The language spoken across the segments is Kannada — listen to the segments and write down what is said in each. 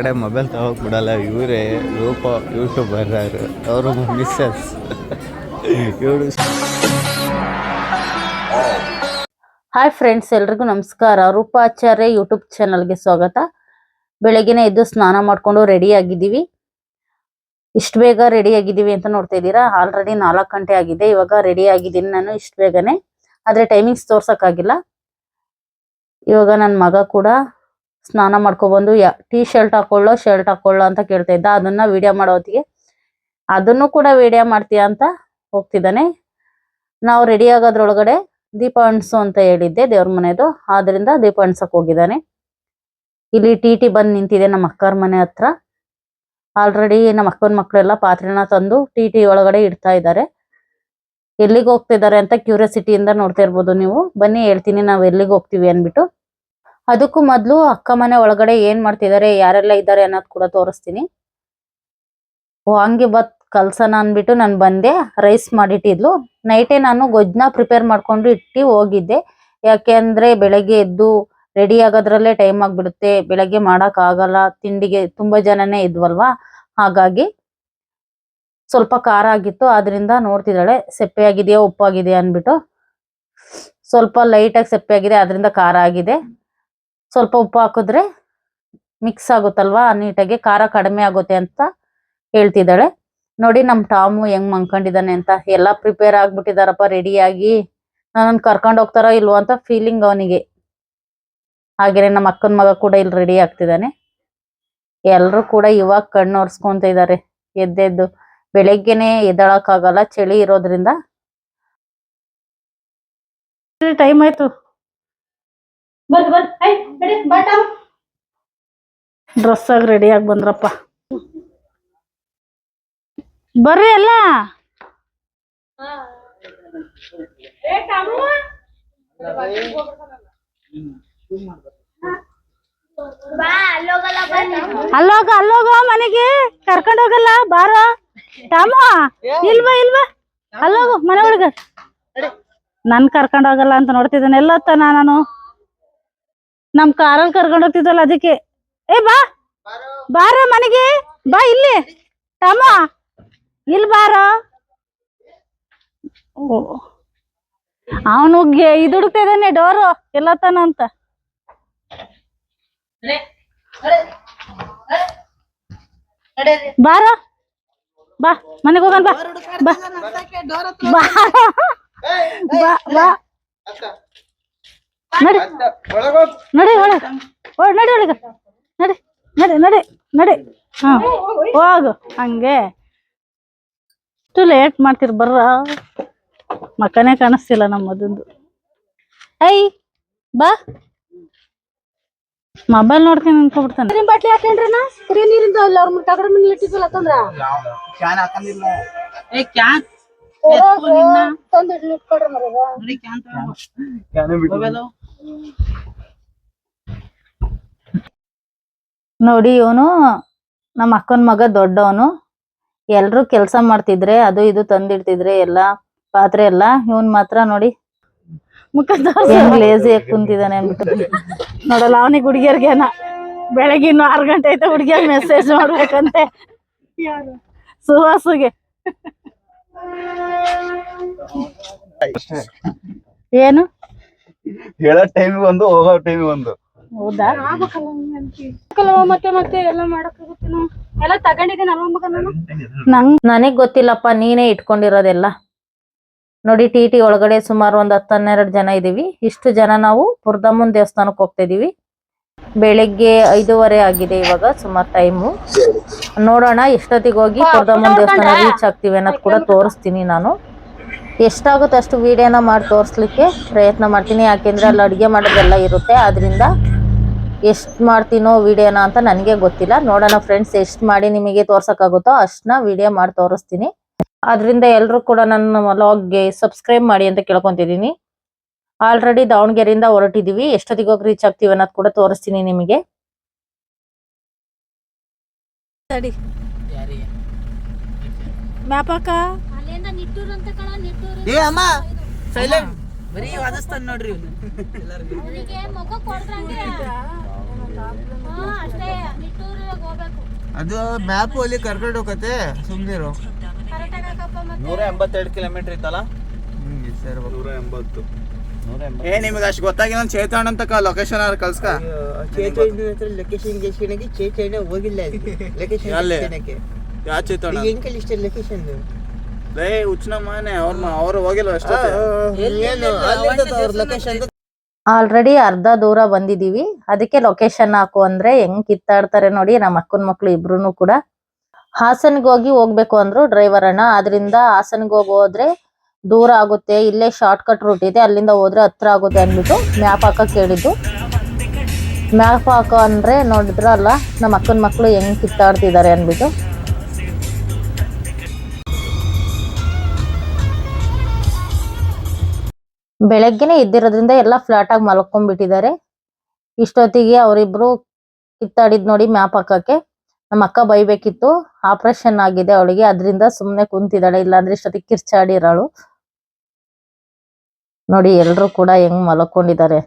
ಹೊರಗಡೆ ಮೊಬೈಲ್ ತಗೋಕೆ ಬಿಡಲ್ಲ ಇವರೇ ಯೂಪ ಯೂಟ್ಯೂಬರ್ ಅವರು ಮಿಸ್ಸಸ್. ಹಾಯ್ ಫ್ರೆಂಡ್ಸ್ ಎಲ್ರಿಗೂ ನಮಸ್ಕಾರ. ರೂಪಾಚಾರ್ಯ ಯೂಟ್ಯೂಬ್ ಚಾನಲ್ಗೆ ಸ್ವಾಗತ. ಬೆಳಗ್ಗೆ ಎದ್ದು ಸ್ನಾನ ಮಾಡ್ಕೊಂಡು ರೆಡಿ ಆಗಿದ್ದೀವಿ. ಇಷ್ಟು ಬೇಗ ರೆಡಿ ಆಗಿದ್ದೀವಿ ಅಂತ ನೋಡ್ತಾ ಇದ್ದೀರಾ? ಆಲ್ರೆಡಿ ನಾಲ್ಕು ಗಂಟೆ ಆಗಿದೆ. ಇವಾಗ ರೆಡಿ ಆಗಿದ್ದೀನಿ ನಾನು ಇಷ್ಟು ಬೇಗನೆ. ಆದ್ರೆ ಟೈಮಿಂಗ್ಸ್ ತೋರ್ಸೋಕ್ಕಾಗಿಲ್ಲ. ಇವಾಗ ನನ್ನ ಮಗ ಕೂಡ ಸ್ನಾನ ಮಾಡ್ಕೊಬಂದು ಯಾ ಟೀ ಶರ್ಟ್ ಹಾಕೊಳ್ಳೋ ಶರ್ಟ್ ಹಾಕೊಳ್ಳೋ ಅಂತ ಕೇಳ್ತಾ ಇದ್ದ. ಅದನ್ನ ವಿಡಿಯೋ ಮಾಡೋ ಹೊತ್ತಿಗೆ ಅದನ್ನು ಕೂಡ ವಿಡಿಯೋ ಮಾಡ್ತೀಯ ಅಂತ ಹೋಗ್ತಿದ್ದಾನೆ. ನಾವು ರೆಡಿ ಆಗೋದ್ರೊಳಗಡೆ ದೀಪ ಅಣ್ಸು ಅಂತ ಹೇಳಿದ್ದೆ ದೇವ್ರ ಮನೆದು. ಆದ್ರಿಂದ ದೀಪ ಅಣ್ಸಕ್ ಹೋಗಿದ್ದಾನೆ. ಇಲ್ಲಿ ಟಿ ಟಿ ಬಂದ್ ನಿಂತಿದೆ ನಮ್ಮ ಅಕ್ಕರ ಮನೆ ಹತ್ರ. ಆಲ್ರೆಡಿ ನಮ್ಮ ಅಕ್ಕನ ಮಕ್ಕಳೆಲ್ಲ ಪಾತ್ರೆನ ತಂದು ಟಿ ಟಿ ಒಳಗಡೆ ಇಡ್ತಾ ಇದ್ದಾರೆ. ಎಲ್ಲಿಗೆ ಹೋಗ್ತಿದ್ದಾರೆ ಅಂತ ಕ್ಯೂರಿಯಾಸಿಟಿಯಿಂದ ನೋಡ್ತಾ ಇರ್ಬೋದು ನೀವು. ಬನ್ನಿ ಹೇಳ್ತೀನಿ, ನಾವು ಎಲ್ಲಿಗೆ ಹೋಗ್ತೀವಿ ಅನ್ಬಿಟ್ಟು ಅದಕ್ಕೂ ಮೊದ್ಲು ಅಕ್ಕ ಮನೆ ಒಳಗಡೆ ಏನ್ ಮಾಡ್ತಿದ್ದಾರೆ ಯಾರೆಲ್ಲ ಇದ್ದಾರೆ ಅನ್ನೋದ್ ಕೂಡ ತೋರಿಸ್ತೀನಿ. ಓ, ಹಂಗೆ ಬತ್ ಕಲ್ಸನ ಅನ್ಬಿಟ್ಟು ನಾನು ಬಂದೆ, ರೈಸ್ ಮಾಡಿಟ್ಟಿದ್ಲು. ನೈಟೇ ನಾನು ಗೊಜ್ಜನ ಪ್ರಿಪೇರ್ ಮಾಡ್ಕೊಂಡು ಇಟ್ಟು ಹೋಗಿದ್ದೆ. ಯಾಕೆಂದ್ರೆ ಬೆಳಗ್ಗೆ ಎದ್ದು ರೆಡಿ ಆಗೋದ್ರಲ್ಲೇ ಟೈಮ್ ಆಗಿಬಿಡುತ್ತೆ, ಬೆಳಗ್ಗೆ ಮಾಡಕ್ ಆಗಲ್ಲ, ತಿಂಡಿಗೆ ತುಂಬಾ ಜನನೇ ಇದ್ವಲ್ವಾ? ಹಾಗಾಗಿ ಸ್ವಲ್ಪ ಖಾರ ಆಗಿತ್ತು, ಆದ್ರಿಂದ ನೋಡ್ತಿದ್ದಾಳೆ, ಸೆಪ್ಪೆ ಆಗಿದೆಯಾ ಉಪ್ಪಾಗಿದೆಯಾ ಅನ್ಬಿಟ್ಟು ಸ್ವಲ್ಪ ಲೈಟ್ ಆಗಿ ಸೆಪ್ಪೆ ಆಗಿದೆ ಅದರಿಂದ ಖಾರ ಆಗಿದೆ. ಸ್ವಲ್ಪ ಉಪ್ಪು ಹಾಕಿದ್ರೆ ಮಿಕ್ಸ್ ಆಗುತ್ತಲ್ವಾ? ನೀಟಾಗಿ ಖಾರ ಕಡಿಮೆ ಆಗುತ್ತೆ ಅಂತ ಹೇಳ್ತಿದ್ದಾಳೆ. ನೋಡಿ ನಮ್ಮ ಟಾಮು ಹೆಂಗ್ ಮಂಕೊಂಡಿದ್ದಾನೆ ಅಂತ. ಎಲ್ಲ ಪ್ರಿಪೇರ್ ಆಗ್ಬಿಟ್ಟಿದಾರಪ್ಪ ರೆಡಿಯಾಗಿ ನನ್ನ ಕರ್ಕೊಂಡು ಹೋಗ್ತಾರೋ ಇಲ್ವೋ ಅಂತ ಫೀಲಿಂಗ್ ಅವನಿಗೆ. ಹಾಗೇನೆ ನಮ್ಮ ಅಕ್ಕನ ಮಗ ಕೂಡ ಇಲ್ಲಿ ರೆಡಿ ಆಗ್ತಿದ್ದಾನೆ. ಎಲ್ಲರೂ ಕೂಡ ಇವಾಗ ಕಣ್ಣು ಒರ್ಸ್ಕೊಂತ ಇದಾರೆ. ಎದ್ದೆದ್ದು. ಬೆಳಗ್ಗೆನೆ ಎದ್ದಳಕ್ಕಾಗಲ್ಲ, ಚಳಿ ಇರೋದ್ರಿಂದ. ಟೈಮ್ ಆಯ್ತು. ಡ್ರೆಸ್ ಆಗಿ ರೆಡಿ ಆಗಿ ಬಂದ್ರಪ್ಪ. ಬರ್ರಿ ಎಲ್ಲ. ಅಲ್ಲೋಗ ಅಲ್ಲೋಗ ಮನೆಗೆ ಕರ್ಕೊಂಡು ಹೋಗಲ್ಲ, ಬಾರ. ತಾಮ ಇಲ್ವಾ ಇಲ್ವಾ? ಅಲ್ಲೋಗು, ಮನೆ ಒಳಗ. ನನ್ ಕರ್ಕೊಂಡು ಹೋಗಲ್ಲ ಅಂತ ನೋಡ್ತಿದ್ದಾನೆ. ಎಲ್ಲತ್ತನ ನಾನು? ನಮ್ ಕಾರಲ್ಲಿ ಕರ್ಕೊಂಡ್ ಹೋಗ್ತಿದ್ದಲ್ಲ ಅದಕ್ಕೆ. ಏ ಬಾ. ಬಾರ ಮನೆಗೆ. ಬಾ ಇಲ್ಲಿ. ತಮ್ಮ. ಇಲ್ ಬಾರ. ಅವನು ಇದು ಹುಡುಕ್ತಿದ್ದಾನೆ ಡೋರು. ಎಲ್ಲತನ ಅಂತ. ಬಾರ. ಬಾ ಮನೆಗೆ ಹೋಗೋಣ ಬಾ. ಬಾ. ಬಾ ಬಾ. ಬಾ ನಡಿ. ನಡಿ ಒಳಗ. ಓ ನಡಿ ಒಳಗ. ನಡಿ ನಡಿ ನಡಿ ನಡಿ. ಹಾ ಹೋಗು. ಹಂಗೆ. ಇಷ್ಟು ಲೇಟ್ ಮಾಡ್ತೀರಿ ಬರ್ರ. ಮಕ್ಕನೇ ಕಾಣಿಸ್ತಿಲ್ಲ ನಮ್ಮದೊಂದು. ಮದಂದು ಐ ಬಾ. ಮೊಬೈಲ್ ನೋಡ್ತೀನಿ ಅನ್ಕೊಬಿಡ್ತಾನೆ ನೀರಿನ ಬಾಟ್ಲಿ ಹಾಕೊಂಡ್ರಿ ನಾ ಕುರಿ ನೀರಿಂದ ಅಲ್ಲ ಅವ್ರ ಮುಂದೆ ತಗಡ ಮನೆ ಇಟ್ಟಿದ್ದಿಲ್ಲ ತಂದ್ರ ತಂದು ಇಲ್ಲಿ ಇಟ್ಕೊಳ್ರಿ ಮರ್ಯಾದ ನೋಡಿ ಇವನು ನಮ್ಮ ಅಕ್ಕನ ಮಗ ದೊಡ್ಡವನು. ಎಲ್ರು ಕೆಲಸ ಮಾಡ್ತಿದ್ರೆ ಅದು ಇದು ತಂದಿಡ್ತಿದ್ರೆ ಎಲ್ಲಾ ಪಾತ್ರೆ ಎಲ್ಲ ಇವನ್ ಮಾತ್ರ ನೋಡಿ. ಮುಖ ಲೇಜಿ ಆಗಿ ಕುಂತಿದ್ದಾನೆ ಅನ್ಬಿಟ್ಟು ನೋಡಲ್ಲ ಅವನಿಗೆ ಹುಡುಗಿಯರ್ಗೇನ ಬೆಳಗ್ಗೆ ಇನ್ನು ಆರು ಗಂಟೆ ಐತೆ ಹುಡುಗಿಯರ್ ಮೆಸೇಜ್ ಮಾಡ್ಬೇಕಂತೆ. ಸುಹಾಸುಗೆ ಏನು? ಹೇಳೋ ಟೈಮ್ ಒಂದು ಹೋಗೋ ಟೈಮ್ ಒಂದು. ಹೌದಾ? ಆಗ್ಬೇಕಲ್ಲ ಮತ್ತೆ ಮತ್ತೆ ಎಲ್ಲ ಮಾಡಕ್ಕಾಗುತ್ತೆ ಎಲ್ಲ ತಗೊಂಡಿದ್ದೀನಿ ಅಲ್ವ ಮಗ ನಾನು ನಂಗ್ ನನಗ್ ಗೊತ್ತಿಲ್ಲಪ್ಪ ನೀನೇ ಇಟ್ಕೊಂಡಿರೋದೆಲ್ಲ. ನೋಡಿ ಟಿ ಟಿ ಒಳಗಡೆ ಸುಮಾರು ಒಂದ್ ಹತ್ತು ಹನ್ನೆರಡು ಜನ ಇದೀವಿ. ಇಷ್ಟು ಜನ ನಾವು ಪುರ್ದಮ್ಮನ್ ದೇವಸ್ಥಾನಕ್ಕೆ ಹೋಗ್ತಾ ಇದೀವಿ. ಬೆಳಿಗ್ಗೆ ಐದೂವರೆ ಆಗಿದೆ ಇವಾಗ ಸುಮಾರು ಟೈಮು ನೋಡೋಣ ಎಷ್ಟೊತ್ತಿಗೆ ಹೋಗಿ ಪುರ್ದಮ್ಮನ್ ದೇವಸ್ಥಾನ ರೀಚ್ ಆಗ್ತೀವಿ ಅನ್ನೋದು ಕೂಡ ತೋರಿಸ್ತೀನಿ ನಾನು. ಎಷ್ಟಾಗುತ್ತೆ ಅಷ್ಟು ವಿಡಿಯೋನ ಮಾಡಿ ತೋರಿಸ್ಲಿಕ್ಕೆ ಪ್ರಯತ್ನ ಮಾಡ್ತೀನಿ. ಯಾಕೆಂದ್ರೆ ಅಲ್ಲಿ ಅಡುಗೆ ಮಾಡೋದೆಲ್ಲ ಇರುತ್ತೆ. ಆದ್ದರಿಂದ ಎಷ್ಟು ಮಾಡ್ತೀನೋ ವಿಡಿಯೋನ ಅಂತ ನನಗೆ ಗೊತ್ತಿಲ್ಲ. ನೋಡೋಣ ಫ್ರೆಂಡ್ಸ್ ಎಷ್ಟು ಮಾಡಿ ನಿಮಗೆ ತೋರ್ಸೋಕ್ಕಾಗುತ್ತೋ ಅಷ್ಟನ್ನ ವಿಡಿಯೋ ಮಾಡಿ ತೋರಿಸ್ತೀನಿ. ಅದರಿಂದ ಎಲ್ಲರೂ ಕೂಡ ನನ್ನ ಲಾಗ್ಗೆ ಸಬ್ಸ್ಕ್ರೈಬ್ ಮಾಡಿ ಅಂತ ಕೇಳ್ಕೊತಿದ್ದೀನಿ. ಆಲ್ರೆಡಿ ದಾವಣಗೆರೆಯಿಂದ ಹೊರಟಿದ್ದೀವಿ. ಎಷ್ಟೊತ್ತಿಗೆ ಹೋಗಿ ರೀಚ್ ಆಗ್ತೀವಿ ಅನ್ನೋದು ಕೂಡ ತೋರಿಸ್ತೀನಿ ನಿಮಗೆ. ಮ್ಯಾಪಕ್ಕ ಏ ಅಮ್ಮ. ಸೈಲೆಂಟ್. ಬರೀ ವಾದಿಸ್ತಾನ ನೋಡ್ರಿ ಇವ್ನು. ಅವನಿಗೆ ಮಗ ಕೊಡ್ರಂಗೆ ಹಾ ಅಷ್ಟೇ. ನಿಟ್ಟೂರಿಗೆ ಹೋಗ್ಬೇಕು. ಅದು ಮ್ಯಾಪ್ ಅಲ್ಲಿ ಕರ್ಕೊಂಡು ಹೋಗತ್ತೆ ಸುಮ್ನಿರು. ನೂರ ಎಂಬತ್ತೆರಡು ಕಿಲೋಮೀಟರ್ ಇತ್ತಲ್ಲ? ನೂರ ಎಂಬತ್ತು ಏ ನಿಮಗೆ ಅಷ್ಟು ಗೊತ್ತಾಗಿಲ್ಲ ಚೇತಾಣ ಅಂತ ಲೊಕೇಶನ್ ಅವ್ರು ಕಳ್ಸ್ಕ. ಲೊಕೇಶನ್ ಚೇತನ ಹೋಗಿಲ್ಲ ಲೊಕೇಶನ್ ಯಾವ ಚೇತಾಣ ಲೊಕೇಶನ್ ಲೇ ಉಚ್ಚನ ಮಾನೆ ಅವ್ರ ಅವ್ರು ಹೋಗಿಲ್ಲ ಅಷ್ಟೇ ಆಲ್ರೆಡಿ ಅರ್ಧ ದೂರ ಬಂದಿದೀವಿ. ಅದಕ್ಕೆ ಲೊಕೇಶನ್ ಹಾಕು ಅಂದ್ರೆ ಹೆಂಗ್ ಕಿತ್ತಾಡ್ತಾರೆ ನೋಡಿ ನಮ್ಮ ಅಕ್ಕನ ಮಕ್ಳು ಇಬ್ರು ಕೂಡ. ಹಾಸನ್ಗೆ ಹೋಗಿ ಹೋಗ್ಬೇಕು ಅಂದ್ರು ಡ್ರೈವರ್ ಅಣ್ಣ. ಅದರಿಂದ ಹಾಸನ್ಗೆ ಹೋಗಿ ಹೋದ್ರೆ ದೂರ ಆಗುತ್ತೆ. ಇಲ್ಲೇ ಶಾರ್ಟ್ ಕಟ್ ರೂಟ್ ಇದೆ. ಅಲ್ಲಿಂದ ಹೋದ್ರೆ ಹತ್ರ ಆಗುತ್ತೆ ಅಂದ್ಬಿಟ್ಟು ಮ್ಯಾಪ್ ಹಾಕಕ್ ಹೇಳಿದ್ದು ಮ್ಯಾಪ್ ಹಾಕೋ ಅಂದ್ರೆ ನೋಡಿದ್ರಲ್ಲ ನಮ್ಮ ಅಕ್ಕನ ಮಕ್ಳು ಹೆಂಗ್ ಕಿತ್ತಾಡ್ತಿದ್ದಾರೆ ಅಂದ್ಬಿಟ್ಟು. ಬೆಳಗ್ಗೆನೆ ಎದ್ದಿರೋದ್ರಿಂದ ಎಲ್ಲ ಫ್ಲಾಟ್ ಆಗಿ ಮಲ್ಕೊಂಡ್ಬಿಟ್ಟಿದ್ದಾರೆ. ಇಷ್ಟೊತ್ತಿಗೆ ಅವರಿಬ್ರು ಕಿತ್ತಾಡಿದ್ ನೋಡಿ ಮ್ಯಾಪ್ ಹಾಕಕ್ಕೆ. ನಮ್ಮ ಅಕ್ಕ ಬೈಬೇಕಿತ್ತು. ಆಪರೇಷನ್ ಆಗಿದೆ ಅವಳಿಗೆ. ಅದರಿಂದ ಸುಮ್ಮನೆ ಕುಂತಿದ್ದಾಳೆ. ಇಲ್ಲಾಂದ್ರೆ ಇಷ್ಟೊತ್ತಿಗೆ ಕಿರ್ಚಾಡಿರೋಳು. ನೋಡಿ ಎಲ್ರು ಕೂಡ ಹೆಂಗ್ ಮಲ್ಕೊಂಡಿದ್ದಾರೆ.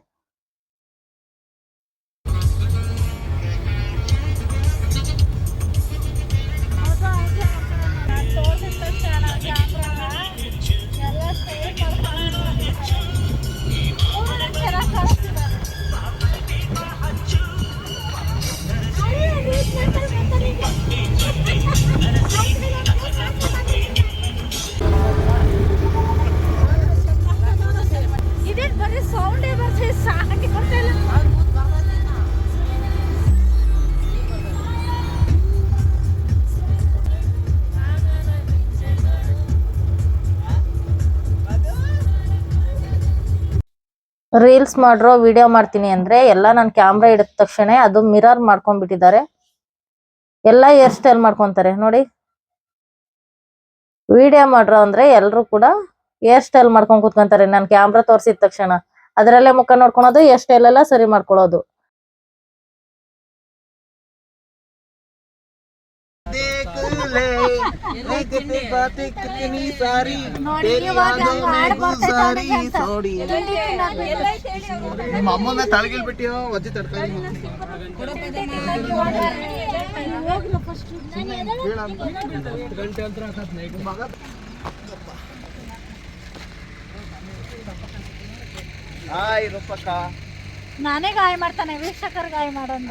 ರೀಲ್ಸ್ ಮಾಡ್ರೋ ವಿಡಿಯೋ ಮಾಡ್ತೀನಿ ಅಂದ್ರೆ ಎಲ್ಲ ನಾನು ಕ್ಯಾಮ್ರಾ ಇಡಿದ ತಕ್ಷಣ ಅದು ಮಿರರ್ ಮಾಡ್ಕೊಂಡ್ಬಿಟ್ಟಿದ್ದಾರೆ. ಎಲ್ಲ ಹೇರ್ ಸ್ಟೈಲ್ ಮಾಡ್ಕೊಂತಾರೆ, ನೋಡಿ. ವಿಡಿಯೋ ಮಾಡ್ರೋ ಅಂದ್ರೆ ಎಲ್ರು ಕೂಡ ಹೇರ್ ಸ್ಟೈಲ್ ಮಾಡ್ಕೊಂಡ್ ಕೂತ್ಕೊಂತಾರೆ. ನಾನು ಕ್ಯಾಮ್ರಾ ತೋರಿಸಿದ ತಕ್ಷಣ. ಅದರಲ್ಲೇ ಮುಖ ನೋಡ್ಕೊಳೋದು ಹೇರ್ ಸ್ಟೈಲ್ ಎಲ್ಲ ಸರಿ ಮಾಡ್ಕೊಳ್ಳೋದು ಅವ್ನಿಗೆ ಅಂತ. ತಿಂಡಿ ತಿನ್ನೋದ್ ಬಿಟ್ಟು. ನಿಮ್ಮ ಅಮ್ಮನ ತಳಗಿಲ್ ಬಿಟ್ಟಿಯೋ ಒಜ್ಜಿ ತಡ್ಕೊಂಡು ಹೋಗ್ಲು first. ನಾನು ಎದ್ದೇಳು. ಹಾಯ್ ರೂಪಕ್ಕ ನಾನೇ ಗಾಯ ಮಾಡ್ತಾನೆ ವೀಕ್ಷಕರ ಗಾಯ ಮಾಡೋಣ.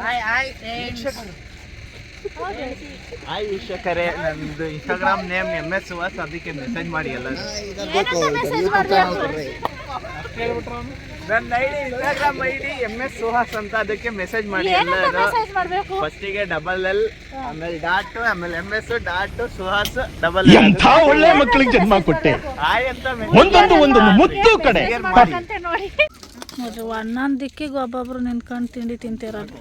ಹಾಯ್ ವೀಕ್ಷಕರೇ. ನಂದು Instagram name M S Suhas ಅದಕ್ಕೆ ಮೆಸೇಜ್ ಮಾಡಿ ಎಲ್ಲ ನನ್ನ ID Instagram ID M S Suhas ಅಂತ. ಅದಕ್ಕೆ ಮೆಸೇಜ್ ಮಾಡಿ ಏನಂತ ಮೆಸೇಜ್ ಮಾಡ್ಬೇಕು? ಫಸ್ಟಿಗೆ ಡಬಲ್ ಎಲ್ ಆಮೇಲೆ ಡಾಟ್ ಆಮೇಲೆ M S dot Suhas double ಎಂಥ ಒಳ್ಳೆ ಮಕ್ಕಳಿಗೆ ಜನ್ಮ ಕೊಟ್ಟೆ? ಹಾಯ್ ಅಂತ ಒಂದೊಂದು ಒಂದೊಂದು ಮುದ್ದು ಕಡೆ. ನೋಡಿ. ನೋಡ್ರಿ ಒಂದೊಂದ್ ದಿಕ್ಕಿಗೆ ಒಬ್ಬೊಬ್ರು ನಿಂತ್ಕೊಂಡು ತಿಂಡಿ ತಿಂತಿರೋದು.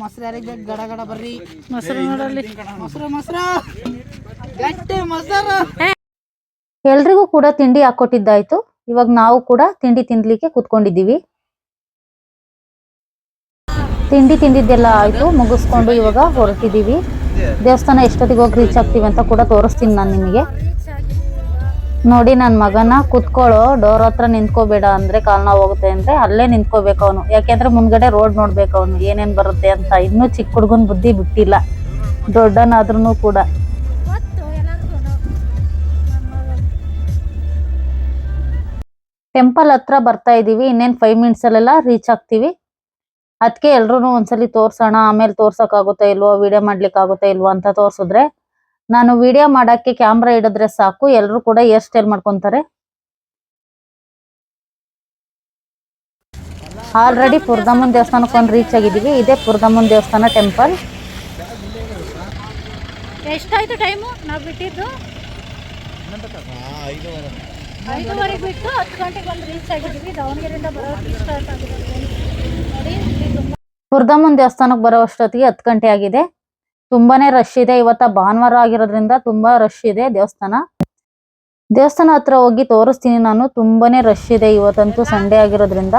ಮೊಸರು ಯಾರಿಗೆ ಬೇಕು? ಗಡ ಗಡ ಬರ್ರಿ. ಮೊಸರು ನೋಡಲ್ಲಿ. ಮೊಸರು ಮೊಸರು. ಗಟ್ಟಿ ಮೊಸರು. ಎಲ್ರಿಗೂ ಕೂಡ ತಿಂಡಿ ಹಾಕೊಟ್ಟಿದ್ದಾಯ್ತು ಇವಾಗ ನಾವು ಕೂಡ ತಿಂಡಿ ತಿನ್ಲಿಕ್ಕೆ ಕುತ್ಕೊಂಡಿದ್ದೀವಿ. ತಿಂಡಿ ತಿಂದಿದ್ದೆಲ್ಲ ಆಯ್ತು, ಮುಗಿಸ್ಕೊಂಡು ಇವಾಗ ಹೊರಟಿದ್ದೀವಿ. ದೇವಸ್ಥಾನ ಎಷ್ಟೊತ್ತಿಗೆ ಹೋಗಿ ರೀಚ್ ಆಗ್ತೀವಿ ಅಂತ ಕೂಡ ತೋರಿಸ್ತೀನಿ ನಾನು ನಿಮಗೆ. ನೋಡಿ ನನ್ನ ಮಗನ ಕುತ್ಕೊಳ್ಳೋ ಡೋರ್ ಹತ್ರ ನಿಂತ್ಕೋಬೇಡ ಅಂದ್ರೆ ಕಾಲ್ ಹೋಗುತ್ತೆ ಅಂದ್ರೆ ಅಲ್ಲೇ ನಿಂತ್ಕೋಬೇಕು ಅವನು. ಯಾಕೆಂದ್ರೆ ಮುಂದ್ಗಡೆ ರೋಡ್ ನೋಡ್ಬೇಕು ಅವನು, ಏನೇನ್ ಬರುತ್ತೆ ಅಂತ. ಇನ್ನೂ ಚಿಕ್ಕ ಹುಡುಗನ್ ಬುದ್ಧಿ ಬಿಟ್ಟಿಲ್ಲ. ದೊಡ್ಡನಾದ್ರೂ ಕೂಡ. ಟೆಂಪಲ್ ಹತ್ರ ಬರ್ತಾ ಇದೀವಿ ಇನ್ನೇನ್ ಫೈವ್ ಮಿನಿಟ್ಸ್ ಅಲ್ಲೆಲ್ಲ ರೀಚ್ ಆಗ್ತೀವಿ. ಅದಕ್ಕೆ ಎಲ್ರು ಒಂದ್ಸಲಿ ತೋರ್ಸೋಣ ಆಮೇಲೆ ತೋರ್ಸಕ್ ಆಗುತ್ತಾ ಇಲ್ವೋ ವಿಡಿಯೋ ಮಾಡ್ಲಿಕ್ಕೆ ಆಗುತ್ತಾ ಇಲ್ವೋ ಅಂತ ತೋರ್ಸಿದ್ರೆ ನಾನು ವಿಡಿಯೋ ಮಾಡಕ್ಕೆ ಕ್ಯಾಮ್ರಾ ಹಿಡಿದ್ರೆ ಸಾಕು ಎಲ್ರು ಕೂಡ ಹೇರ್ ಸ್ಟೈಲ್ ಮಾಡ್ಕೊಂತಾರೆ. ಆಲ್ರೆಡಿ ಪುರ್ದಮ್ಮನ್ ದೇವಸ್ಥಾನಕ್ಕೆ ಒಂದು ರೀಚ್ ಆಗಿದ್ದೀವಿ ಇದೇ ಪುರ್ದಮ್ಮನ್ ದೇವಸ್ಥಾನ ಟೆಂಪಲ್ ಎಷ್ಟಾಯ್ತು ಟೈಮು ನಾವು ಬಿಟ್ಟಿದ್ದು? ಐದುವರೆಗೆ ಬಿಟ್ಟು ಹತ್ತು ಗಂಟೆಗೆ ಬಂದು ರೀಚ್ ಆಗಿದ್ದೀವಿ. ದಾವಣಗೆರೆಯಿಂದ ಬರೋದು ಸ್ಟಾರ್ಟ್ ಆಗಿದೆ ನೋಡಿ ಇಲ್ಲಿ ದೇವಸ್ಥಾನಕ್ಕೆ ಬರೋ ಅಷ್ಟೊತ್ತಿಗೆ ಹತ್ತು ಗಂಟೆ ಆಗಿದೆ. ತುಂಬಾನೇ ರಶ್ ಇದೆ. ಇವತ್ತ ಭಾನುವಾರ ಆಗಿರೋದ್ರಿಂದ ತುಂಬಾ ರಶ್ ಇದೆ ದೇವಸ್ಥಾನ. ದೇವಸ್ಥಾನ ಹತ್ರ ಹೋಗಿ ತೋರಿಸ್ತೀನಿ ನಾನು. ತುಂಬಾನೇ ರಶ್ ಇದೆ ಇವತ್ತಂತೂ ಸಂಡೇ ಆಗಿರೋದ್ರಿಂದ.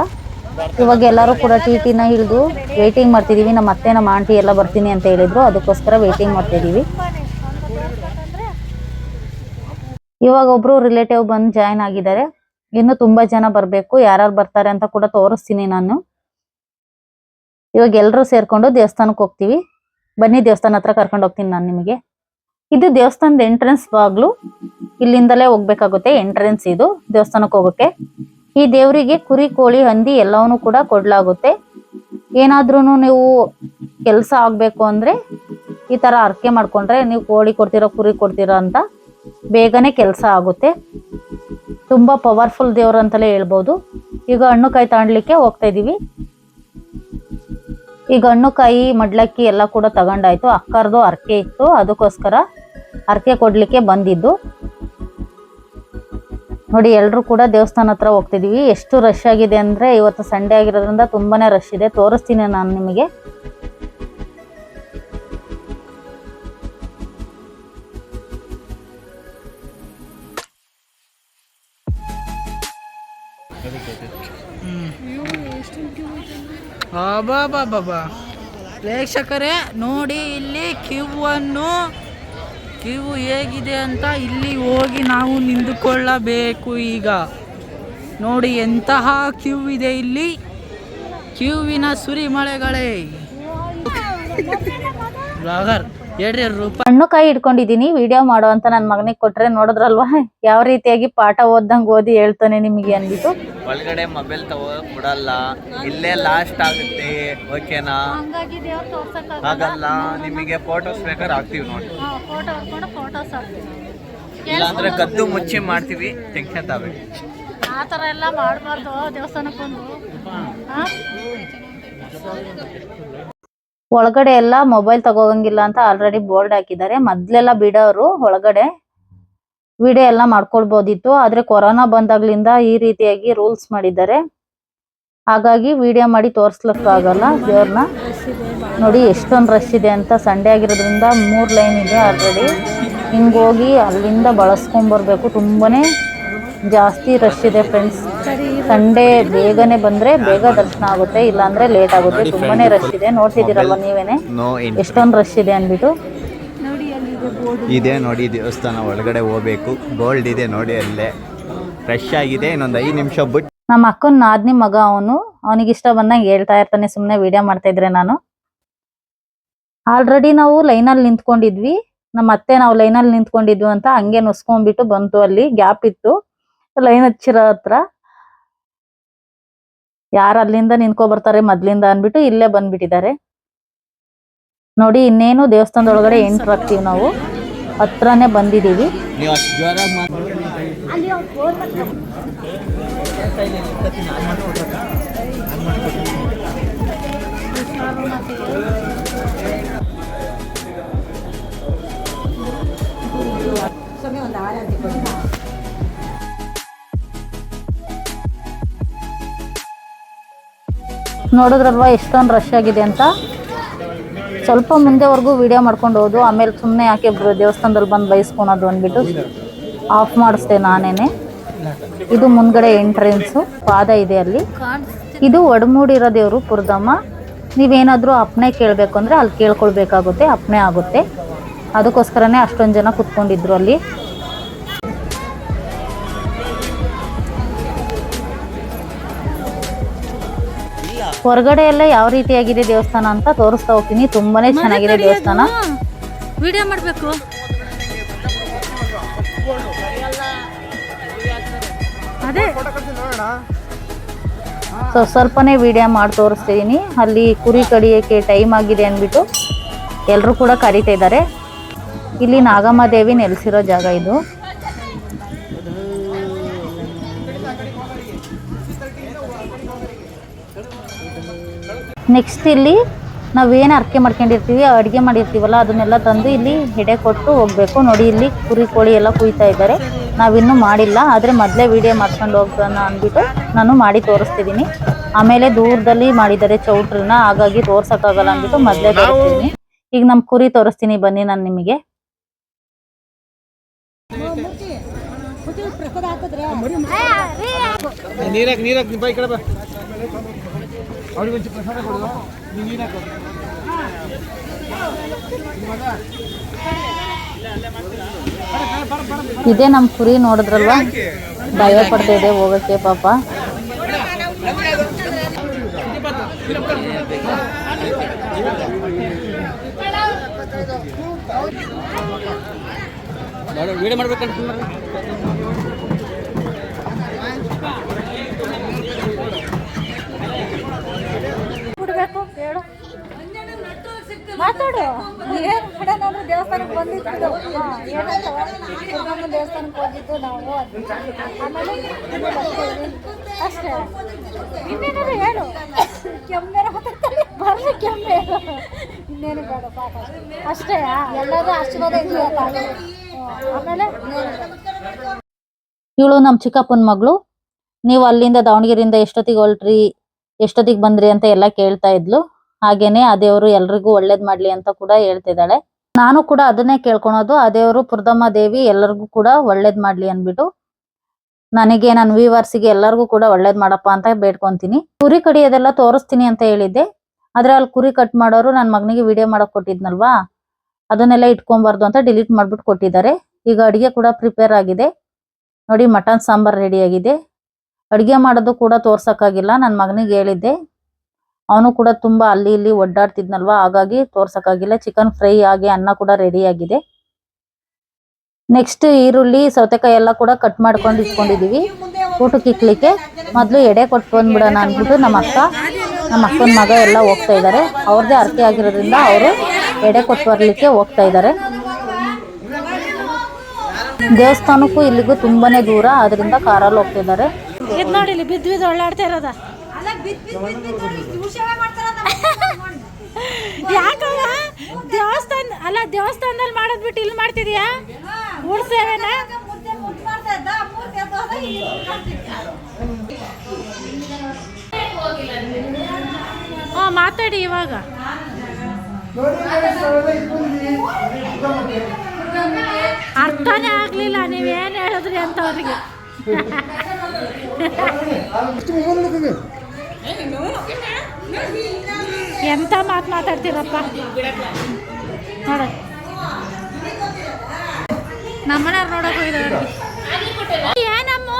ಇವಾಗ ಎಲ್ಲರೂ ಕೂಡ ಟಿ ಟಿನ ಹಿಡಿದು ವೇಟಿಂಗ್ ಮಾಡ್ತಿದೀವಿ. ನಮ್ಮ ಅತ್ತೆ ನಮ್ಮ ಆಂಟಿ ಎಲ್ಲ ಬರ್ತೀನಿ ಅಂತ ಹೇಳಿದ್ರು. ಅದಕ್ಕೋಸ್ಕರ ವೇಟಿಂಗ್ ಮಾಡ್ತಿದೀವಿ. ಇವಾಗ ಒಬ್ರು ರಿಲೇಟಿವ್ ಬಂದ್ ಜಾಯಿನ್ ಆಗಿದ್ದಾರೆ. ಇನ್ನು ತುಂಬಾ ಜನ ಬರ್ಬೇಕು, ಯಾರ್ಯಾರು ಬರ್ತಾರೆ ಅಂತ ಕೂಡ ತೋರಿಸ್ತೀನಿ ನಾನು. ಇವಾಗ ಎಲ್ಲರೂ ಸೇರ್ಕೊಂಡು ದೇವಸ್ಥಾನಕ್ಕೆ ಹೋಗ್ತೀವಿ. ಬನ್ನಿ, ದೇವಸ್ಥಾನ ಹತ್ರ ಕರ್ಕೊಂಡು ಹೋಗ್ತೀನಿ ನಾನು ನಿಮಗೆ. ಇದು ದೇವಸ್ಥಾನದ ಎಂಟ್ರೆನ್ಸ್ ಬಾಗ್ಲು. ಇಲ್ಲಿಂದಲೇ ಹೋಗ್ಬೇಕಾಗುತ್ತೆ ಎಂಟ್ರೆನ್ಸ್ ಇದು, ದೇವಸ್ಥಾನಕ್ಕೆ ಹೋಗೋಕೆ ಈ ದೇವರಿಗೆ ಕುರಿ, ಕೋಳಿ, ಹಂದಿ ಎಲ್ಲವನ್ನು ಕೂಡ ಕೊಡ್ಲಾಗುತ್ತೆ. ಏನಾದ್ರೂ ನೀವು ಕೆಲಸ ಆಗ್ಬೇಕು ಅಂದ್ರೆ ಈ ತರ ಅರ್ಕೆ ಮಾಡ್ಕೊಂಡ್ರೆ ನೀವು ಕೋಳಿ ಕೊಡ್ತೀರಾ, ಕುರಿ ಕೊಡ್ತೀರಾ ಅಂತ ಬೇಗನೆ ಕೆಲಸ ಆಗುತ್ತೆ. ತುಂಬ ಪವರ್ಫುಲ್ ದೇವರು ಅಂತಲೇ ಹೇಳ್ಬೋದು. ಈಗ ಹಣ್ಣು ಕಾಯಿ ತಗೊಳ್ಲಿಕ್ಕೆ ಹೋಗ್ತಾ ಇದ್ದೀವಿ ಈಗ ಹಣ್ಣು ಕಾಯಿ, ಮಡ್ಲಕ್ಕಿ ಎಲ್ಲ ಕೂಡ ತಗೊಂಡಾಯ್ತು. ಅಕ್ಕರ್ದು ಅರ್ಕೆ ಇತ್ತು. ಅದಕ್ಕೋಸ್ಕರ ಅರ್ಕೆ ಕೊಡ್ಲಿಕ್ಕೆ ಬಂದಿದ್ದು. ನೋಡಿ ಎಲ್ಲರೂ ಕೂಡ ದೇವಸ್ಥಾನ ಹತ್ರ ಹೋಗ್ತಿದ್ದೀವಿ ಎಷ್ಟು ರಶ್ ಆಗಿದೆ ಅಂದರೆ ಇವತ್ತು ಸಂಡೇ ಆಗಿರೋದ್ರಿಂದ ತುಂಬಾ ರಶ್ ಇದೆ. ತೋರಿಸ್ತೀನಿ ನಾನು ನಿಮಗೆ. ಪ್ರೇಕ್ಷಕರೇ ನೋಡಿ ಇಲ್ಲಿ ಕ್ಯೂವನ್ನು. ಕ್ಯೂ ಹೇಗಿದೆ ಅಂತ ಇಲ್ಲಿ ಹೋಗಿ ನಾವು ನಿಂತುಕೊಳ್ಳಬೇಕು ಈಗ. ನೋಡಿ ಎಂತಹ ಕ್ಯೂ ಇದೆ ಇಲ್ಲಿ. ಕ್ಯೂವಿನ ಸುರಿಮಳೆಗಳೇ. ಬ್ಲಾಗರ್. ರೂಪಾಯಿ ಹಣ್ಣು ಕಾಯಿ ಇಟ್ಕೊಂಡಿದೀನಿ ವಿಡಿಯೋ ಮಾಡೋ ಅಂತ ನನ್ನ ಮಗನಿಗೆ ಕೊಟ್ರೆ ನೋಡಿದ್ರಲ್ವಾ? ಯಾವ ರೀತಿಯಾಗಿ ಪಾಠ ಓದ್ದಂಗ್ ಓದಿ ಹೇಳ್ತಾನೆ ನಿಮಗೆ ಅನ್ಬಿಟ್ಟು ಒಳಗಡೆ ಮೊಬೈಲ್ ತಗೋಡಲ್ಲ ಬಿಡಲ್ಲ. ಇಲ್ಲೇ ಲಾಸ್ಟ್ ಆಗುತ್ತೆ ಓಕೆನಾ ಆಗಲ್ಲ. ನಿಮಗೆ ಫೋಟೋಸ್ ಬೇಕಾದ್ರೆ ಹಾಕ್ತಿವಿ ನೋಡಿ. ಇಲ್ಲಾಂದ್ರೆ ಕದ್ದು ಮುಚ್ಚಿ ಮಾಡ್ತೀವಿ ಟೆನ್ಷನ್ ತಾವೆ. ಆ ಥರ ಎಲ್ಲ ಮಾಡಬಾರ್ದು ದೇವಸ್ಥಾನಕ್ಕೊಂದು ಹಾ? ಒಳಗಡೆ ಎಲ್ಲ ಮೊಬೈಲ್ ತಗೋಂಗಿಲ್ಲ ಅಂತ ಆಲ್ರೆಡಿ ಬೋರ್ಡ್ ಹಾಕಿದ್ದಾರೆ. ಮೊದ್ಲೆಲ್ಲ ಬಿಡೋರು ಒಳಗಡೆ ವಿಡಿಯೋ ಎಲ್ಲ ಮಾಡ್ಕೊಳ್ಬೋದಿತ್ತು. ಆದ್ರೆ ಕೊರೋನಾ ಬಂದಾಗ್ಲಿಂದ ಈ ರೀತಿಯಾಗಿ ರೂಲ್ಸ್ ಮಾಡಿದ್ದಾರೆ. ಹಾಗಾಗಿ ವಿಡಿಯೋ ಮಾಡಿ ತೋರ್ಸ್ಲಿಕ್ಕಾಗಲ್ಲ ದೇವ್ರನ್ನ ನೋಡಿ ಎಷ್ಟೊಂದು ರಶ್ ಇದೆ ಅಂತ. ಸಂಡೇ ಆಗಿರೋದ್ರಿಂದ ಮೂರು ಲೈನ್ ಇದೆ ಆಲ್ರೆಡಿ ಹಿಂಗ್ ಹೋಗಿ ಅಲ್ಲಿಂದ ಬಳಸ್ಕೊಂಡ್ ಬರ್ಬೇಕು. ತುಂಬಾನೇ ಜಾಸ್ತಿ ರಶ್ ಇದೆ ಫ್ರೆಂಡ್ಸ್ ಸಂಡೇ ಬೇಗನೆ ಬಂದ್ರೆ ಬೇಗ ದರ್ಶನ ಆಗುತ್ತೆ ಇಲ್ಲಾಂದ್ರೆ ಲೇಟ್ ಆಗುತ್ತೆ. ತುಂಬಾನೇ ರಶ್ ಇದೆ. ನೋಡ್ತಿದ್ದೀರಲ್ವ ನೀವೇನೆ? ಎಷ್ಟೊಂದು ರಶ್ ಇದೆ ಅಂದ್ಬಿಟ್ಟು. ಇದೆ ನೋಡಿ ದೇವಸ್ಥಾನ ಒಳಗಡೆ ಹೋಗ್ಬೇಕು. ಗೋಲ್ಡ್ ಇದೆ ನೋಡಿ ಅಲ್ಲೇ. ಫ್ರೆಶ್ ಆಗಿದೆ ಇನ್ನೊಂದು ಐದು ನಿಮಿಷ ಬಿಟ್ಟು ನಮ್ಮ ಅಕ್ಕನ ನಾದ್ನಿ ಮಗ ಅವನು. ಅವನಿಗೆ ಇಷ್ಟ ಬಂದಂಗೆ ಹೇಳ್ತಾ ಇರ್ತಾನೆ ಸುಮ್ಮನೆ ವಿಡಿಯೋ ಮಾಡ್ತಾ ಇದ್ರೆ ನಾನು. ಆಲ್ರೆಡಿ ನಾವು ಲೈನ್ ಅಲ್ಲಿ ನಿಂತ್ಕೊಂಡಿದ್ವಿ. ನಮ್ಮ ಅತ್ತೆ ನಾವು ಲೈನ್ ಅಲ್ಲಿ ನಿಂತ್ಕೊಂಡಿದ್ವಿ ಅಂತ ಹಂಗೆ ನುಸ್ಕೊಂಡ್ಬಿಟ್ಟು ಬಂತು ಅಲ್ಲಿ. ಗ್ಯಾಪ್ ಇತ್ತು. ಲೈನ್ ಹಚ್ಚಿರೋ ಹತ್ರ. ಯಾರು ಅಲ್ಲಿಂದ ನಿಂತ್ಕೊ ಬರ್ತಾರೆ ಮೊದ್ಲಿಂದ ಅನ್ಬಿಟ್ಟು ಇಲ್ಲೇ ಬಂದ್ಬಿಟ್ಟಿದ್ದಾರೆ. ನೋಡಿ ಇನ್ನೇನು ದೇವಸ್ಥಾನದೊಳಗಡೆ ಎಂಟ್ರ್ ಆಗ್ತೀವಿ ನಾವು. ಹತ್ರನೇ ಬಂದಿದೀವಿ ನೀವು ನೋಡಿದ್ರಲ್ವಾ, ಎಷ್ಟೊಂದು ರಶ್ ಆಗಿದೆ ಅಂತ? ಸ್ವಲ್ಪ ಮುಂದೆವರೆಗೂ ವಿಡಿಯೋ ಮಾಡ್ಕೊಂಡು ಹೋದು, ಆಮೇಲೆ ಸುಮ್ಮನೆ ಯಾಕೆ ದೇವಸ್ಥಾನದಲ್ಲಿ ಬಂದು ಬಯಸ್ಕೊಳೋದು ಅಂದ್ಬಿಟ್ಟು ಆಫ್ ಮಾಡಿಸ್ದೆ ನಾನೇನೆ. ಇದು ಮುಂದ್ಗಡೆ ಎಂಟ್ರೆನ್ಸು ಪಾದ ಇದೆ ಅಲ್ಲಿ. ಇದು ಒಡಮೂಡಿರೋ ದೇವರು, ಪುರದಮ್ಮ. ನೀವೇನಾದರೂ ಅಪ್ನೆ ಕೇಳಬೇಕು ಅಂದರೆ ಅಲ್ಲಿ ಕೇಳ್ಕೊಳ್ಬೇಕಾಗುತ್ತೆ, ಅಪ್ನೆ ಆಗುತ್ತೆ. ಅದಕ್ಕೋಸ್ಕರನೇ ಅಷ್ಟೊಂದು ಜನ ಕುತ್ಕೊಂಡಿದ್ರು ಅಲ್ಲಿ. ಹೊರಗಡೆ ಎಲ್ಲ ಯಾವ ರೀತಿಯಾಗಿದೆ ದೇವಸ್ಥಾನ ಅಂತ ತೋರಿಸ್ತಾ ಹೋಗ್ತೀನಿ. ತುಂಬಾನೇ ಚೆನ್ನಾಗಿದೆ ದೇವಸ್ಥಾನ. ವಿಡಿಯೋ ಮಾಡಬೇಕು. ಅದೇ. ಸೊ ಸ್ವಲ್ಪನೇ ವಿಡಿಯೋ ಮಾಡಿ ತೋರಿಸ್ತಿದ್ದೀನಿ ಅಲ್ಲಿ ಕುರಿ ಕಡಿಯೋಕ್ಕೆ ಟೈಮ್ ಆಗಿದೆ ಅಂದ್ಬಿಟ್ಟು ಎಲ್ಲರೂ ಕೂಡ ಕರೀತಾ ಇದ್ದಾರೆ. ಇಲ್ಲಿ ನಾಗಮ್ಮ ದೇವಿ ನೆಲೆಸಿರೋ ಜಾಗ ಇದು. ನೆಕ್ಸ್ಟ್ ಇಲ್ಲಿ ನಾವೇನು ಅರ್ಕೆ ಮಾಡ್ಕೊಂಡಿರ್ತೀವಿ, ಅಡುಗೆ ಮಾಡಿರ್ತೀವಲ್ಲ, ಅದನ್ನೆಲ್ಲ ತಂದು ಇಲ್ಲಿ ಎಡೆ ಕೊಟ್ಟು ಹೋಗ್ಬೇಕು. ನೋಡಿ, ಇಲ್ಲಿ ಕುರಿ, ಕೋಳಿ ಎಲ್ಲ ಕುಯ್ತಾ ಇದ್ದಾರೆ. ನಾವಿನ್ನೂ ಮಾಡಿಲ್ಲ, ಆದರೆ ಮೊದಲೇ ವೀಡಿಯೋ ಮಾಡ್ಕೊಂಡು ಹೋಗೋಣ ಅಂದ್ಬಿಟ್ಟು ನಾನು ಮಾಡಿ ತೋರಿಸ್ತಿದ್ದೀನಿ. ಆಮೇಲೆ ದೂರದಲ್ಲಿ ಮಾಡಿದ್ದಾರೆ ಚೌಟ್ರನ್ನ, ಹಾಗಾಗಿ ತೋರ್ಸೋಕ್ಕಾಗಲ್ಲ ಅಂದ್ಬಿಟ್ಟು ಮೊದಲೇ ತೋರಿಸ್ತೀನಿ ಈಗ ನಮ್ಮ ಕುರಿ ತೋರಿಸ್ತೀನಿ ಬನ್ನಿ ನಾನು ನಿಮಗೆ. ನೀರಾಕ್ ನೀರಾಕ್ ಬೈಕ್ ಕಡೆ ಬಾ. ಅವ್ರಿಗೆ ಒಂಚೂರು ಪ್ರಸಾದ ಕೊಡುವ ನೀವು ನೀನು ಇದೇ ನಮ್ ಕುರಿ ನೋಡಿದ್ರಲ್ವ? ಭಯ ಪಡ್ತಾ ಇದೆ ಹೋಗಕ್ಕೆ ಪಾಪ. ಮಾಡ್ಬೇಕು ಬಿಡ್ಬೇಕು ಹೇಳು. ಮಾತಾಡು. ಏನ್ ಬಿಡೋಣ ಅಂದ್ರೆ ದೇವಸ್ಥಾನಕ್ಕೆ ಬಂದಿದ್ದು ಹಾ ಏನಂತ ದುರ್ಗಮ್ಮನ ದೇವಸ್ಥಾನಕ್ಕೆ ಹೋಗಿದ್ದು ನಾವು. ಆಮೇಲೆ ಅಷ್ಟೇ. ಇನ್ನೇನಾದ್ರು ಹೇಳು. ಕೆಮ್ಮೆರ ಹೊತ್ತಲ್ಲಿ ಬರ್ಲಿ ಕೆಮ್ಮೆ. ಇನ್ನೇನು ಬೇಡ ಪಾಪ ಅಷ್ಟೇ ಎಲ್ಲರೂ ಆಶೀರ್ವಾದ ಇದೆಯಾ ಆಮೇಲೆ ಇವಳು ನಮ್ಮ ಚಿಕ್ಕಪ್ಪನ ಮಗಳು. ನೀವು ಅಲ್ಲಿಂದ ದಾವಣಗೆರೆಯಿಂದ ಎಷ್ಟೊತ್ತಿಗೆ ಹೊರಟ್ರಿ ಎಷ್ಟೊತ್ತಿಗೆ ಬಂದ್ರಿ ಅಂತ ಎಲ್ಲ ಕೇಳ್ತಾ ಇದ್ಲು. ಹಾಗೇನೆ ಆ ದೇವರು ಎಲ್ರಿಗೂ ಒಳ್ಳೇದ್ ಮಾಡ್ಲಿ ಅಂತ ಕೂಡ ಹೇಳ್ತಿದ್ದಾಳೆ. ನಾನು ಕೂಡ ಅದನ್ನೇ ಕೇಳ್ಕೊಳೋದು, ಆ ದೇವರು ಪುರ್ದಮ್ಮ ದೇವಿ ಎಲ್ಲರಿಗೂ ಕೂಡ ಒಳ್ಳೇದ್ ಮಾಡ್ಲಿ ಅನ್ಬಿಟ್ಟು ನನಗೆ ನನ್ನ ವ್ಯೂವರ್ಸಿಗೆ ಎಲ್ಲರಿಗೂ ಕೂಡ ಒಳ್ಳೇದ್ ಮಾಡಪ್ಪ ಅಂತ ಬೇಡ್ಕೊಂತೀನಿ. ಕುರಿ ಕಡಿಯೋದೆಲ್ಲ ತೋರಿಸ್ತೀನಿ ಅಂತ ಹೇಳಿದ್ದೆ. ಆದ್ರೆ ಅಲ್ಲಿ ಕುರಿ ಕಟ್ ಮಾಡೋರು ನನ್ನ ಮಗನಿಗೆ ವಿಡಿಯೋ ಮಾಡಕ್ ಕೊಟ್ಟಿದ್ನಲ್ವಾ? ಅದನ್ನೆಲ್ಲ ಇಟ್ಕೊಂಬಾರ್ದು ಅಂತ ಡಿಲೀಟ್ ಮಾಡ್ಬಿಟ್ಟು ಕೊಟ್ಟಿದ್ದಾರೆ. ಈಗ ಅಡಿಗೆ ಕೂಡ ಪ್ರಿಪೇರ್ ಆಗಿದೆ. ನೋಡಿ, ಮಟನ್ ಸಾಂಬಾರ್ ರೆಡಿ ಆಗಿದೆ. ಅಡುಗೆ ಮಾಡೋದು ಕೂಡ ತೋರ್ಸಕ್ಕಾಗಿಲ್ಲ. ನನ್ನ ಮಗನಿಗೆ ಹೇಳಿದ್ದೆ. ಅವನು ಕೂಡ ತುಂಬಾ ಅಲ್ಲಿ ಇಲ್ಲಿ ಒಡ್ಡಾಡ್ತಿದ್ನಲ್ವಾ ಹಾಗಾಗಿ ತೋರ್ಸಕ್ಕಾಗಿಲ್ಲ. ಚಿಕನ್ ಫ್ರೈ ಆಗಿ ಅನ್ನ ಕೂಡ ರೆಡಿ ಆಗಿದೆ. ನೆಕ್ಸ್ಟ್ ಈರುಳ್ಳಿ, ಸೌತೆಕಾಯಿ ಎಲ್ಲ ಕೂಡ ಕಟ್ ಮಾಡ್ಕೊಂಡು ಇಟ್ಕೊಂಡಿದ್ದೀವಿ ಊಟಕ್ಕೆ ಇಕ್ಲಿಕ್ಕೆ ಮೊದ್ಲು ಎಡೆ ಕೊಟ್ಟು ಬಂದ್ಬಿಡೋಣ ಅಂದ್ಬಿಟ್ಟು ನಮ್ಮ ಅಕ್ಕ, ನಮ್ಮ ಅಕ್ಕನ ಮಗ ಎಲ್ಲ ಹೋಗ್ತಾ ಇದ್ದಾರೆ ಅವ್ರದ್ದೇ ಅರ್ಕೆ ಆಗಿರೋದ್ರಿಂದ ಅವರು ಎಡೆ ಕೊಟ್ಟು ಬರಲಿಕ್ಕೆ ಹೋಗ್ತಾ ಇದ್ದಾರೆ ದೇವಸ್ಥಾನಕ್ಕೂ ಇಲ್ಲಿಗೂ ತುಂಬಾನೇ ದೂರ. ಅದರಿಂದ ಕಾರಲ್ಲಿ ಹೋಗ್ತಿದ್ದಾರೆ ಇದು ನೋಡಿ ಇಲ್ಲಿ ಬಿದ್ದು ಬಿದ್ದು ಒಳ್ಳಾಡ್ತಾ ಇರೋದ. ಯಾಕಲ್ಲ ದೇವಸ್ಥಾನ ಅಲ್ಲ ದೇವಸ್ಥಾನದಲ್ಲಿ ಮಾಡೋದ್ ಬಿಟ್ಟು ಇಲ್ಲಿ ಮಾಡ್ತಿದ್ಯಾ? ಊರ್ ಸೇವೆನ? ಹಾ ಮಾತಾಡಿ ಇವಾಗ. ಅರ್ಥನೇ ಆಗ್ಲಿಲ್ಲ ನೀವೇನ್ ಹೇಳಿದ್ರಿ ಅಂತ ಅವ್ರಿಗೆ. ಎಂತ ಮಾತು ಮಾತಾಡ್ತೀರಪ್ಪ? ನೋಡ. ನಮ್ಮನೆಯವ್ರು ನೋಡಕ್ ಹೋಗಿದ್ದಾರೆ ಏನಮ್ಮ?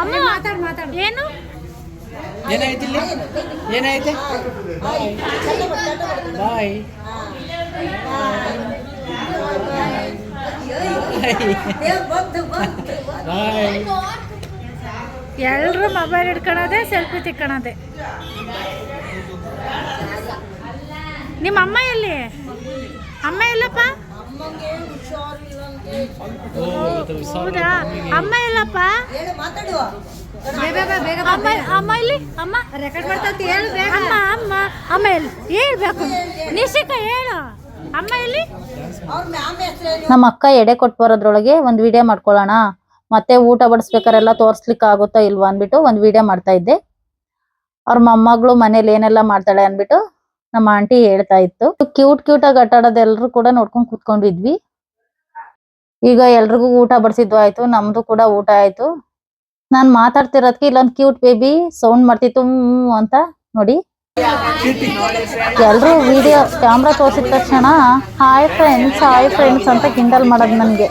ಅಮ್ಮ ಮಾತಾಡ್ ಮಾತಾಡ್ ಏನು? ಏನಾಯ್ತು ಇಲ್ಲಿ? ಏನಾಯ್ತು? ಬಾಯ್. ಬಾಯ್. ಎಲ್ರು ಮೊಬೈಲ್ ಹಿಡ್ಕೊಳೋದೆ ಸೆಲ್ಫಿ ತಿಕ್ಕೊಳೋದೆ. ನಿಮ್ಮ ಅಮ್ಮ ಎಲ್ಲಿ? ಅಮ್ಮ ಎಲ್ಲಪ್ಪ? ಹೌದಾ ಅಮ್ಮ ಎಲ್ಲಪ್ಪ? ಅಮ್ಮ ಅಮ್ಮ ಇಲ್ಲಿ ಅಮ್ಮ? ರೆಕಾರ್ಡ್ ಮಾಡ್ತಾ ಹೇಳು ಅಮ್ಮ ಅಮ್ಮ ಅಮ್ಮ ಎಲ್ಲಿ? ಹೇಳ್ಬೇಕು. ನಿಶಿಕ ಹೇಳು. ಅಮ್ಮ ಎಲ್ಲಿ? ನಮ್ಮ ಅಕ್ಕ ಎಡೆ ಕೊಟ್ಟು ಬರೋದ್ರೊಳಗೆ ಒಂದು ವಿಡಿಯೋ ಮಾಡ್ಕೊಳ್ಳೋಣ. ಮತ್ತೆ ಊಟ ಬಡಿಸ್ಬೇಕಾರೆಲ್ಲ ತೋರ್ಸ್ಲಿಕ್ಕೆ ಆಗುತ್ತಾ ಇಲ್ವಾ ಅನ್ಬಿಟ್ಟು ಒಂದ್ ವಿಡಿಯೋ ಮಾಡ್ತಾ ಇದ್ದೆ. ಅವ್ರ ಮೊಮ್ಮಗಳು ಮನೇಲಿ ಏನೆಲ್ಲ ಮಾಡ್ತಾಳೆ ಅನ್ಬಿಟ್ಟು ನಮ್ಮ ಆಂಟಿ ಹೇಳ್ತಾ ಇತ್ತು. ಕ್ಯೂಟ್ ಕ್ಯೂಟ್ ಆಗಿ ಆಟ ಎಲ್ರು ಕೂಡ ನೋಡ್ಕೊಂಡು ಕುತ್ಕೊಂಡಿದ್ವಿ. ಈಗ ಎಲ್ರಿಗೂ ಊಟ ಬಡಿಸಿದ್ದು ಆಯ್ತು, ನಮ್ದು ಕೂಡ ಊಟ ಆಯ್ತು. ನಾನ್ ಮಾತಾಡ್ತಿರೋದಕ್ಕೆ ಇಲ್ಲೊಂದು ಕ್ಯೂಟ್ ಬೇಬಿ ಸೌಂಡ್ ಮಾಡ್ತಿತ್ತು ಅಂತ ನೋಡಿ. ಎಲ್ರು ವಿಡಿಯೋ ಕ್ಯಾಮ್ರಾ ತೋರಿಸಿದ ತಕ್ಷಣ ಹಾಯ್ ಫ್ರೆಂಡ್ಸ್ ಹಾಯ್ ಫ್ರೆಂಡ್ಸ್ ಅಂತ ಕಿಂಡಲ್ ಮಾಡೋದು ನನಗೆ.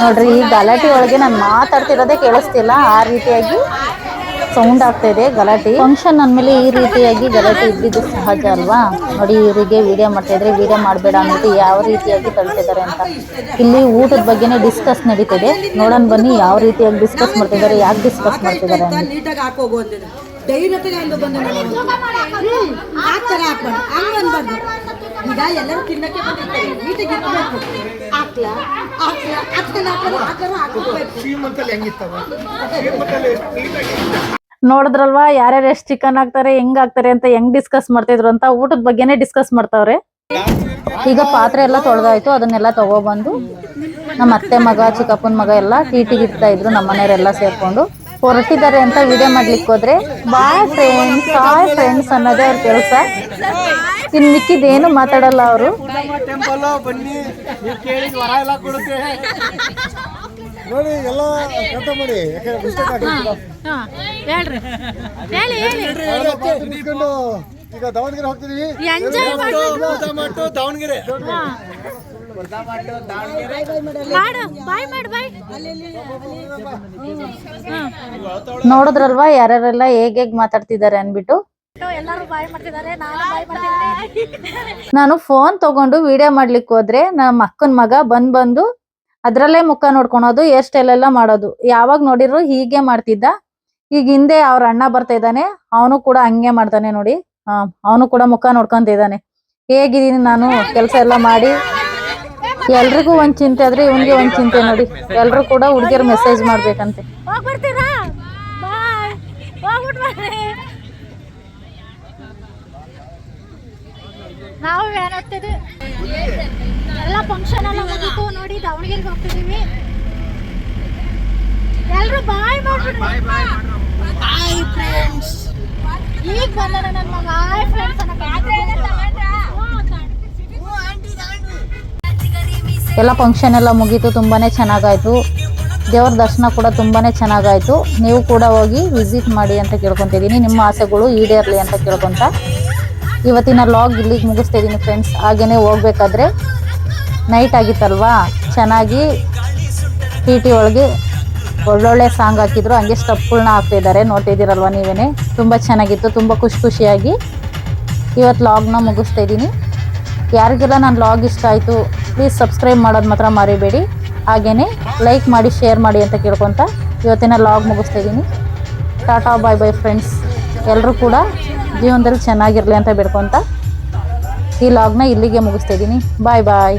ನೋಡ್ರಿ, ಈ ಗಲಾಟೆ ಒಳಗೆ ನಾನು ಮಾತಾಡ್ತಿರೋದೇ ಕೇಳಿಸ್ತಿಲ್ಲ. ಆ ರೀತಿಯಾಗಿ ಸೌಂಡ್ ಆಗ್ತಾ ಇದೆ ಗಲಾಟೆ. ಫಂಕ್ಷನ್ ಅಂದ್ಮೇಲೆ ಈ ರೀತಿಯಾಗಿ ಗಲಾಟೆ ಇದ್ದಿದ್ದು ಸಹಜ ಅಲ್ವಾ? ನೋಡಿ, ಇವರಿಗೆ ವಿಡಿಯೋ ಮಾಡ್ತಾ ಇದ್ರೆ ವಿಡಿಯೋ ಮಾಡಬೇಡ ಅಂದ್ಬಿಟ್ಟು ಯಾವ ರೀತಿಯಾಗಿ ತಳ್ತಿದ್ದಾರೆ ಅಂತ. ಇಲ್ಲಿ ಊಟದ ಬಗ್ಗೆನೇ ಡಿಸ್ಕಸ್ ನಡೀತಿದೆ. ನೋಡೋಣ ಬನ್ನಿ, ಯಾವ ರೀತಿಯಾಗಿ ಡಿಸ್ಕಸ್ ಮಾಡ್ತಿದ್ದಾರೆ, ಯಾಕೆ ಡಿಸ್ಕಸ್ ಮಾಡ್ತಿದ್ದಾರೆ ಧೈರ್ಯತೆಗೆ ಅಂದು ಬಂದು ಆ ಥರ ಹಾಕ್ಬಾರ್ದು ಹಂಗ ಅನ್ಬಾರ್ದು. ಈಗ ಎಲ್ಲರೂ ತಿನ್ನಕ್ಕೆ ಬಂದಿರ್ತಾರೆ. ನೀಟಾಗಿ ಇಟ್ಬೇಕು ಹಾಕ್ಲ ಹಾಕ್ಲ ಹಾಕ್ತಾನೆ ಹಾಕೋದು ಹಾಕೋದು ಹಾಕೋಬೇಕು. ಶ್ರೀಮಂತಲ್ಲಿ ಹೆಂಗಿತ್ತವ? ಶ್ರೀಮಂತಲ್ಲಿ ಎಷ್ಟು ನೀಟಾಗಿ ನೋಡಿದ್ರಲ್ವಾ ಯಾರ್ಯಾರು ಎಷ್ಟು ಚಿಕನ್ ಹಾಕ್ತಾರೆ ಹೆಂಗ್ ಹಾಕ್ತಾರೆ ಅಂತ ಹೆಂಗ್ ಡಿಸ್ಕಸ್ ಮಾಡ್ತಿದ್ರು ಅಂತ ಊಟದ ಬಗ್ಗೆನೇ ಡಿಸ್ಕಸ್ ಮಾಡ್ತಾವ್ರೆ. ಈಗ ಪಾತ್ರೆ ಎಲ್ಲ ತೊಳೆದಾಯ್ತು ಅದನ್ನೆಲ್ಲ ತಗೊಬಂದು ನಮ್ಮ ಅತ್ತೆ ಮಗ ಚಿಕ್ಕಪ್ಪನ ಮಗ ಎಲ್ಲ ಟೀಟಿಗೆ ಇಡ್ತಾ ಇದ್ರು ನಮ್ಮ ಮನೆಯವರೆಲ್ಲ ಸೇರ್ಕೊಂಡು. ಹೊರಟಿದ್ದಾರೆ ಅಂತ ವಿಡಿಯೋ ಮಾಡ್ಲಿಕ್ಕೆ ಹೋದ್ರೆ ಬಾಯ್ ಫ್ರೆಂಡ್ಸ್ ಹಾಯ್ ಫ್ರೆಂಡ್ಸ್ ಅನ್ನೋದೇ ಅವ್ರ ಕೆಲಸ. ಇನ್ ಮಿಕ್ಕಿದೇನು ಮಾತಾಡಲ್ಲ ಅವರು. ನೋಡಿ ಎಲ್ಲ ಮಾಡಿ ಯಾಕಂದ್ರೆ ಹೇಳ್ರಿ ಹೇಳಿ ಹೇಳಿ ಈಗ ದಾವಣಗೆರೆ ಹೋಗ್ತಿದೀವಿ ದಾವಣಗೆರೆ ಬಾಯ್ ಬಾಯ್ ನೋಡಿದ್ರಲ್ವಾ ಯಾರ್ಯಾರೆಲ್ಲ ಹೇಗ್ ಹೇಗ್ ಮಾತಾಡ್ತಿದ್ದಾರೆ ಅನ್ಬಿಟ್ಟು? ಎಲ್ಲರೂ ಬಾಯ್ ಮಾಡ್ತಿದ್ದಾರೆ ನಾನು ಬಾಯ್ ಮಾಡ್ತಿದ್ದೀನಿ. ನಾನು ಫೋನ್ ತಗೊಂಡು ವಿಡಿಯೋ ಮಾಡ್ಲಿಕ್ಕೆ ಹೋದ್ರೆ ನಮ್ಮ ಅಕ್ಕನ ಮಗ ಬಂದ್ ಬಂದು ಅದ್ರಲ್ಲೇ ಮುಖ ನೋಡ್ಕೊಳೋದು ಹೇರ್ ಸ್ಟೈಲ್ ಎಲ್ಲ ಮಾಡೋದು. ಯಾವಾಗ ನೋಡಿದ್ರು ಹೀಗೆ ಮಾಡ್ತಿದ್ದ. ಈಗ ಹಿಂದೆ ಅವ್ರ ಅಣ್ಣ ಬರ್ತಾ ಇದ್ದಾನೆ ಅವನು ಕೂಡ ಹಂಗೆ ಮಾಡ್ತಾನೆ ನೋಡಿ. ಅವನು ಕೂಡ ಮುಖ ನೋಡ್ಕೊಂತ ಇದ್ದಾನೆ. ಹೇಗಿದ್ದೀನಿ ನಾನು ಕೆಲಸ ಎಲ್ಲ ಮಾಡಿ? ಎಲ್ರಿಗೂ ಒಂದ್ ಚಿಂತೆ ಆದ್ರೆ ಇವನ್ಗೆ ಒಂದ್ ಚಿಂತೆ ನೋಡಿ. ಎಲ್ರು ಕೂಡ ಹುಡುಗಿಯರು ಮೆಸೇಜ್ ಮಾಡ್ಬೇಕಂತೆ. ಬಾಯ್. ನಾವು ವ್ಯಾನ್ ಹತ್ತಿದ್ವಿ? ಎಲ್ಲ ಫಂಕ್ಷನ್ ಎಲ್ಲ ಮುಗೀತು. ನೋಡಿ ದಾವಣಗೆರೆಗೆ ಹೋಗ್ತಿದೀವಿ. ಎಲ್ರು ಬಾಯ್ ಮಾಡ್ಬಿಡ್ರಿ. ಬಾಯ್ ಫ್ರೆಂಡ್ಸ್ ಈಗ ಬಂದ ನನ್ನ ಮಗ. ಹಾಯ್ ಫ್ರೆಂಡ್ಸ್ ಎಲ್ಲ ಫಂಕ್ಷನ್ ಎಲ್ಲ ಮುಗೀತು ತುಂಬಾ ಚೆನ್ನಾಗಾಯಿತು. ದೇವ್ರ ದರ್ಶನ ಕೂಡ ತುಂಬಾ ಚೆನ್ನಾಗಾಯಿತು. ನೀವು ಕೂಡ ಹೋಗಿ ವಿಸಿಟ್ ಮಾಡಿ ಅಂತ ಕೇಳ್ಕೊತಿದ್ದೀನಿ. ನಿಮ್ಮ ಆಸೆಗಳು ಈಡೇರಲಿ ಅಂತ ಕೇಳ್ಕೊತ. ಇವತ್ತಿನ ಲಾಗ್ ಇಲ್ಲಿಗೆ ಮುಗಿಸ್ತಾ ಇದ್ದೀನಿ ಫ್ರೆಂಡ್ಸ್ ಹಾಗೆಯೇ ಹೋಗ್ಬೇಕಾದ್ರೆ ನೈಟ್ ಆಗಿತ್ತಲ್ವಾ? ಚೆನ್ನಾಗಿ ಟಿ ಟಿ ಒಳಗೆ ಒಳ್ಳೊಳ್ಳೆ ಸಾಂಗ್ ಹಾಕಿದ್ರು. ಹಂಗೆ ಸ್ಟೆಪ್ಗಳನ್ನ ಹಾಕ್ತಿದ್ದಾರೆ ನೋಡ್ತಿದ್ದೀರಲ್ವ ನೀವೇ ತುಂಬ ಚೆನ್ನಾಗಿತ್ತು, ತುಂಬ ಖುಷಿ ಖುಷಿಯಾಗಿ. ಇವತ್ತು ಲಾಗ್ನ ಮುಗಿಸ್ತಾ ಇದ್ದೀನಿ. ಯಾರಿಗೆಲ್ಲ ನಾನು ಲಾಗ್ ಇಷ್ಟ ಆಯಿತು ಪ್ಲೀಸ್ ಸಬ್ಸ್ಕ್ರೈಬ್ ಮಾಡೋದು ಮಾತ್ರ ಮರಿಬೇಡಿ. ಹಾಗೆಯೇ ಲೈಕ್ ಮಾಡಿ ಶೇರ್ ಮಾಡಿ ಅಂತ ಕೇಳ್ಕೊತ ಇವತ್ತಿನ ಲಾಗ್ ಮುಗಿಸ್ತಾ ಇದ್ದೀನಿ ಟಾಟಾ ಬಾಯ್ ಬೈ ಫ್ರೆಂಡ್ಸ್ ಎಲ್ಲರೂ ಕೂಡ ಜೀವನದಲ್ಲಿ ಚೆನ್ನಾಗಿರಲಿ ಅಂತ ಬೇಡ್ಕೊತ ಈ ಲಾಗ್ನ ಇಲ್ಲಿಗೆ ಮುಗಿಸ್ತಾ ಇದ್ದೀನಿ ಬಾಯ್ ಬಾಯ್